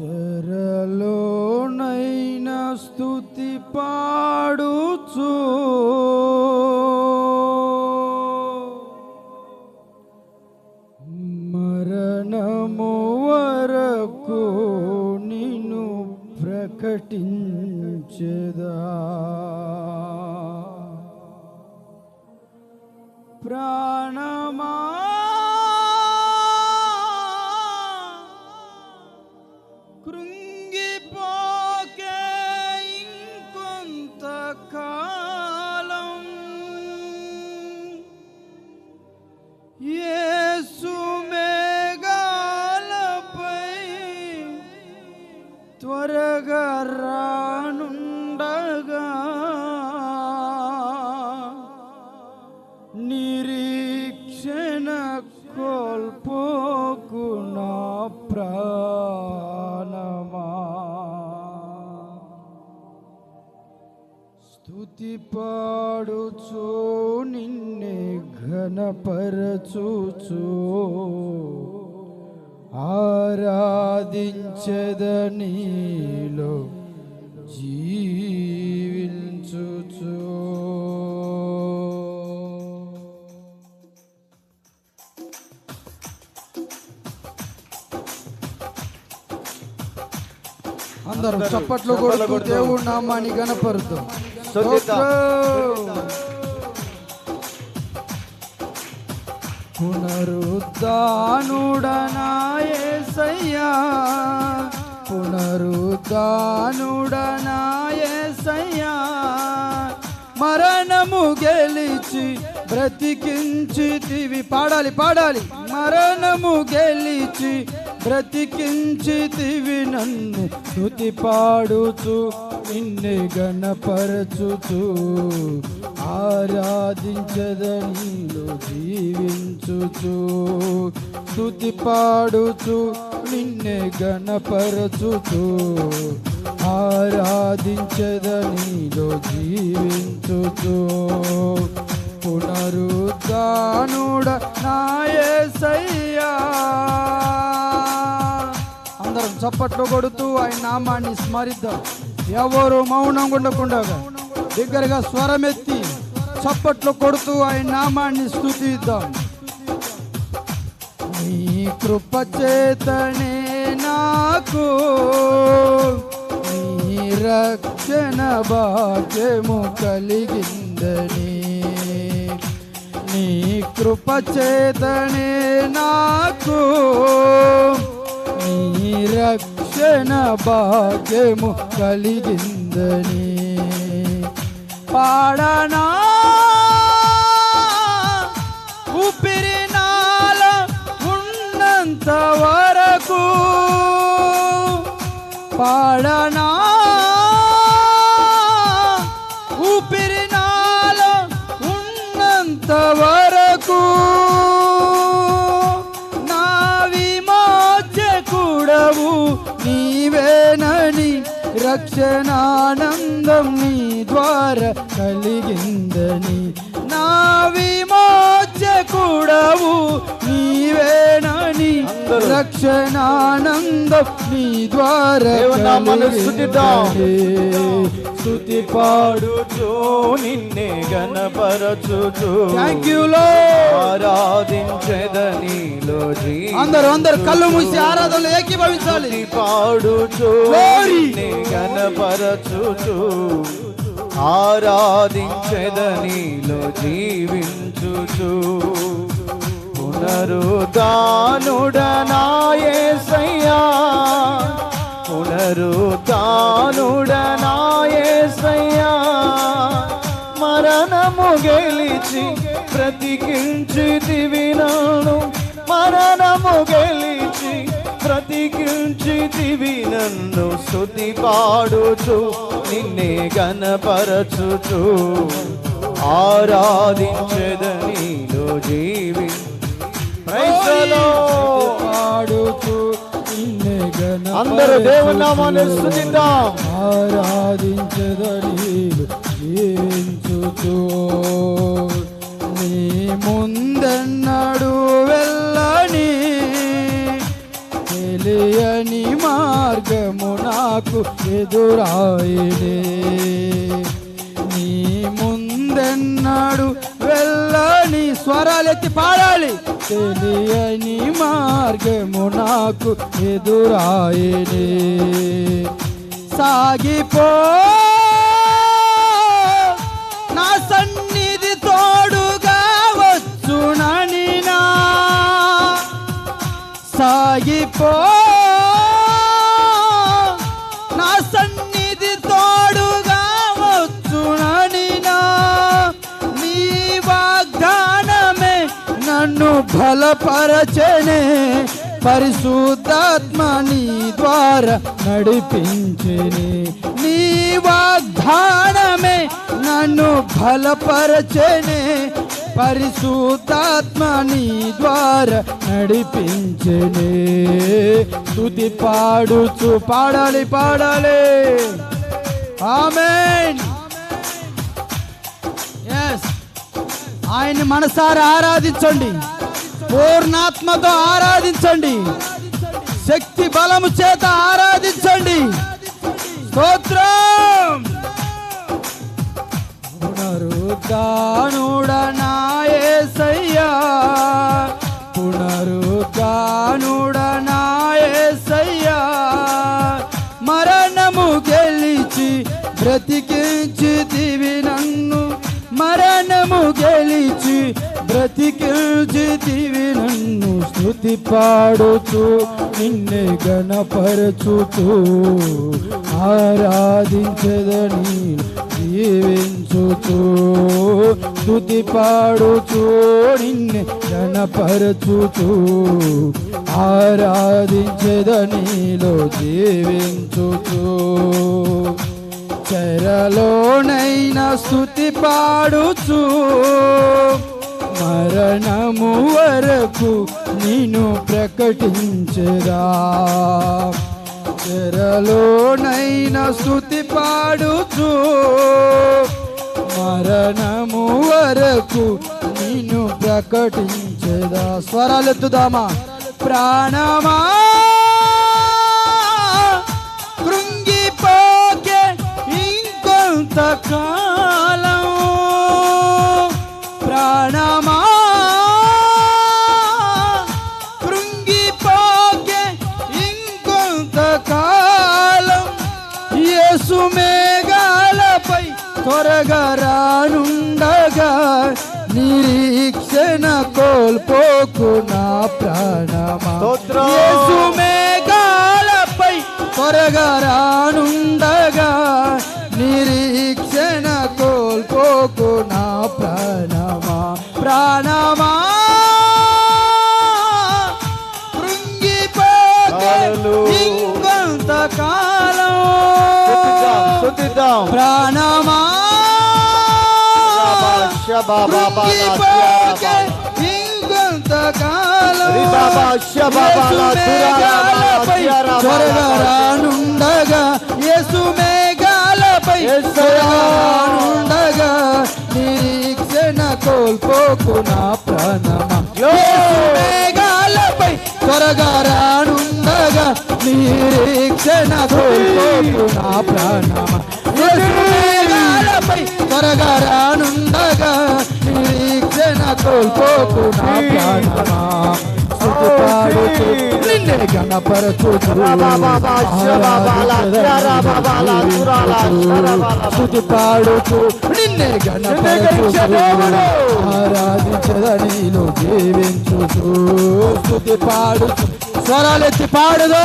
చెరలోనైన స్థుతి పాడుచు. మరణము వరకు నిన్ను ప్రకటించదా? குறும் కోల్పోకు నా ప్రాణమా స్తుతి పాడుచు నిన్నే ఘనపరచుచు. ఆరాధించదనీలో జీ అందరం చప్పట్లు కొడుతూ దేవుడు నామాన్ని గణపరుద్దాం. పునరుద్ధానుడనాయసయ్యా. పునరుద్ధానుడనాయసయ్యా. మరణము గెలిచి బ్రతికించితివి. పాడాలి పాడాలి. మరణము గెలిచి బ్రతికించితివి నన్ను స్థుతి పాడుచు నిన్నే గణపరచుచు ఆరాధించదనిలో జీవించుచు. స్థుతి పాడుచు నిన్నే గణపరచుచు ఆరాధించదనిలో జీవించుచు. పునరుద్ధానుడ నాయ సయ్యా అందరం చప్పట్లు కొడుతూ ఆయన నామాన్ని స్మరిద్దాం. ఎవరు మౌనం ఉండకుండా దగ్గరగా స్వరమెత్తి చప్పట్లు కొడుతూ ఆయన నామాన్ని స్థుతిద్దాం నీ కృప చేతనే నాకు నీ రక్షణ భాగ్యము కలిగిందని. నీ కృప చేతనే నాకు నీ రక్షణ భాగ్యము కలిగిందని. పాడనా? ఊపిరి నాల ఉన్నంత వరకు పాడనా? రక్షణానందం నీ ద్వారా కలిగిందని నావి నా విమోచకుడవు నీవేనని. రక్షణానందం నీ ద్వారా పాడు పాడుచు నిన్నే గణపరచుచు. ఆరాధించదనిలో అందరూ అందరు కళ్ళు మూసి ఆరాధనలు ఏకీభవించాలి. పాడుచు. నిన్నే గణపరచుచు. ఆరాధించదనిలో జీవించుచు. పునరుదానుడనాయసయ్యా పునరుదానుడనాయసయ్యా మరణము గెలిచి ప్రతికించి నాను. మరణము గెలిచి బ్రతికించితివి నన్ను స్తుతి పాడుచు నిన్నే గణపరచుచు ఆరాధించదనిలో జీవి. పాడుచు నిన్నే గణపరచుచు. అందరూ దేవుని నామాన్ని స్తుతిద్దాం ఆరాధించదని జీవించుచు. నీ ముందన్నాడు తెలియని మార్గము నాకు ఎదురాయినే నీ ముందెన్నాడు వెళ్ళని స్వరాలెత్తి పాడాలి. తెలియని మార్గము నాకు ఎదురాయినే సాగిపో సాగిపో. నా సన్నిధి తోడుగా వచ్చునని నీ వాగ్దానమే నన్ను బలపరచనే. పరిశుద్ధాత్మ నీ ద్వారా నడిపించని. నీ వాగ్దానమే నన్ను బలపరచనే. పరిశుద్ధాత్మ నీ ద్వారా నడిపించనే. తుది పాడుచు పాడాలి పాడాలి. ఆమెన్. ఎస్ ఆయన్ని మనసారా ఆరాధించండి. పూర్ణాత్మతో ఆరాధించండి. శక్తి బలము చేత ఆరాధించండి. స్తోత్రం. పునరుద్ధానుడనాయసయ్యా పునరుద్ధానుడనాయసయ్యా మరణము గెలిచి బ్రతికించి దివి నన్ను. మరణము గెలిచి బ్రతికించి దివి నన్ను స్థుతి పాడుచు నిన్నే గణపరచుతూ ఆరాధించదని జీవించుచు స్థుతి పాడుచు నిన్నే గణపరచుచు ఆరాధించదనిలో జీవించుచు. చెరలోనైనా స్థుతి పాడుచు మరణము వరకు నేను ప్రకటించరా. చెరలోనైనా స్థుతి పాడుచు. మరణము వరకు నేను ప్రకటించదా స్వరాలెత్తుదామా. ప్రాణమా ప్రాణమా. మేఘాలపై త్వరగా రానుండగా నిరీక్షణ కోల్పోకు నా ప్రాణమా. ప్రాణమా. ప్రాణమా. కృంగిపోతే త్వరగా రానుండగా యేసు మేఘాలపై రానుండగా నిరీక్షణ కోల్పోకు నా ప్రాణమా. మేఘాలపై త్వరగా రానుండగా నిరీక్షణ కోల్పోకు నా ప్రాణమా. మేఘాలపై త్వరగా రానుండగా నిరీక్షణ కోల్పోకు నా ప్రాణమా. పాడుతూ నిన్నే గణపరచుచు స్తుతి పాడుతూ నిన్నే ఆరాధించదనిలో స్వరాలెత్తి పాడుదో.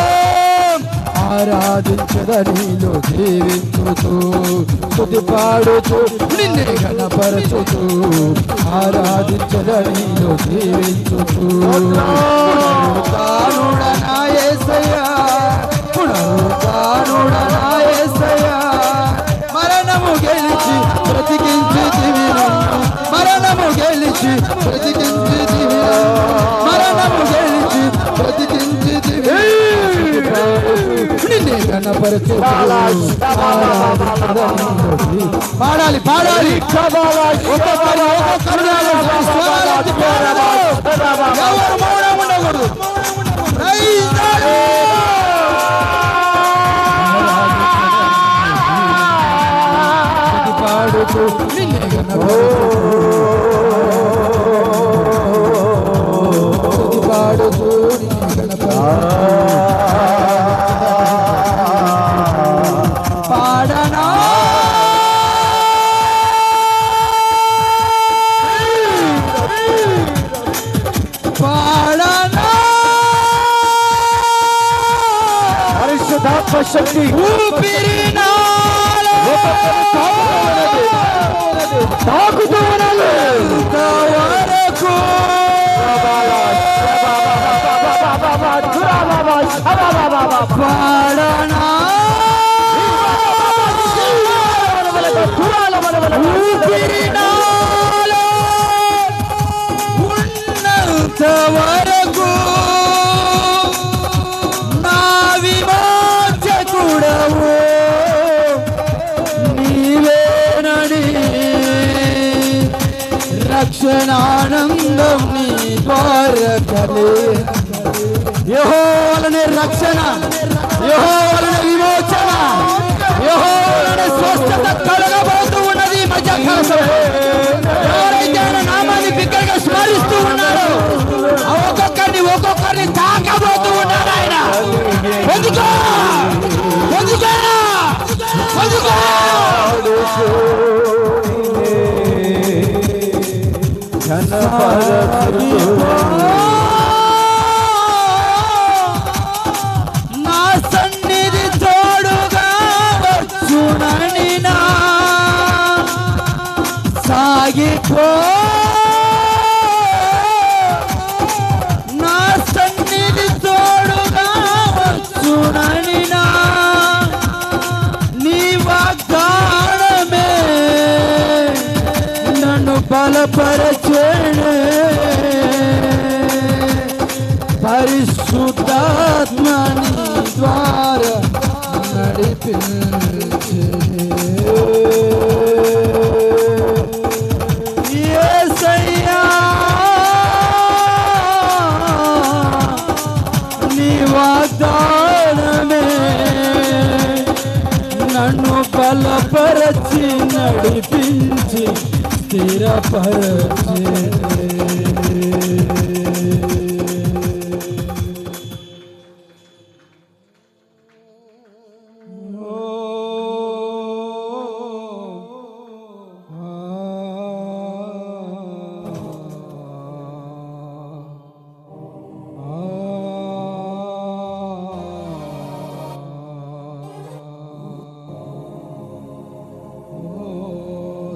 ఆరాధించదనిలో జీవించుచు స్తుతి పాడుచు నిన్నే గణపరచుచు ఆరాధించదనిలో జీవించుచు పునరుద్ధానుడనాయేసయ్యా పునరుద్ధానుడనాయేసయ్యా మరణము గెలిచి బ్రతికించి మరణము గెలిచి బ్రతికించి కనపరచు పాడాలి పాడాలి. ఒక్కొక్కరు ఒక్కొక్కరు ఎవరు మౌనం ఉండకూడదు? పాడుతూ శక్తి తాకుతూ పాడనా ఊపిరినా జీవనానందం నీ ద్వారకలే యహోవలనే రక్షణ యహోవలనే విమోచన యహోవలనే స్వస్థత కల kırdılar ਮੇਰਾ ਪਰ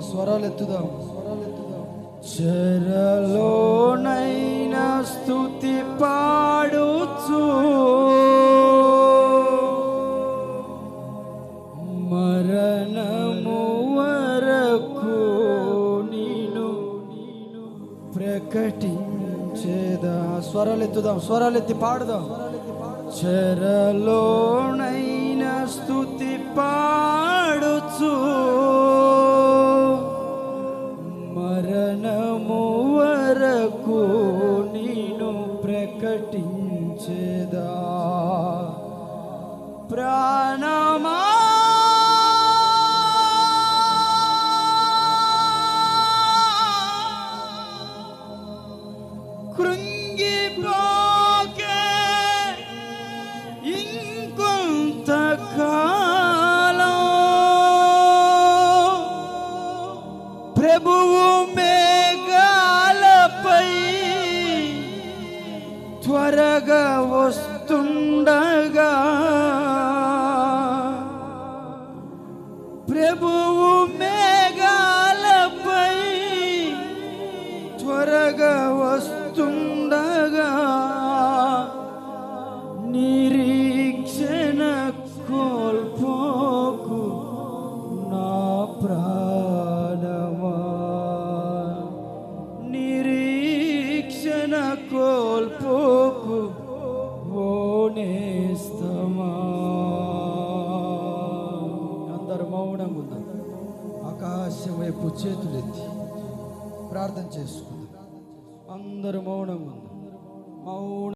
ಸ್ವರಾಲೆತ್ತುದ చెరలోనైనా స్థుతి పాడుచు. మరణము వరకు నేను ప్రకటించేదా? స్వరాలెత్తుదాం స్వరాలెత్తి పాడుదాం. చెరలోనైనా స్థుతి పాడు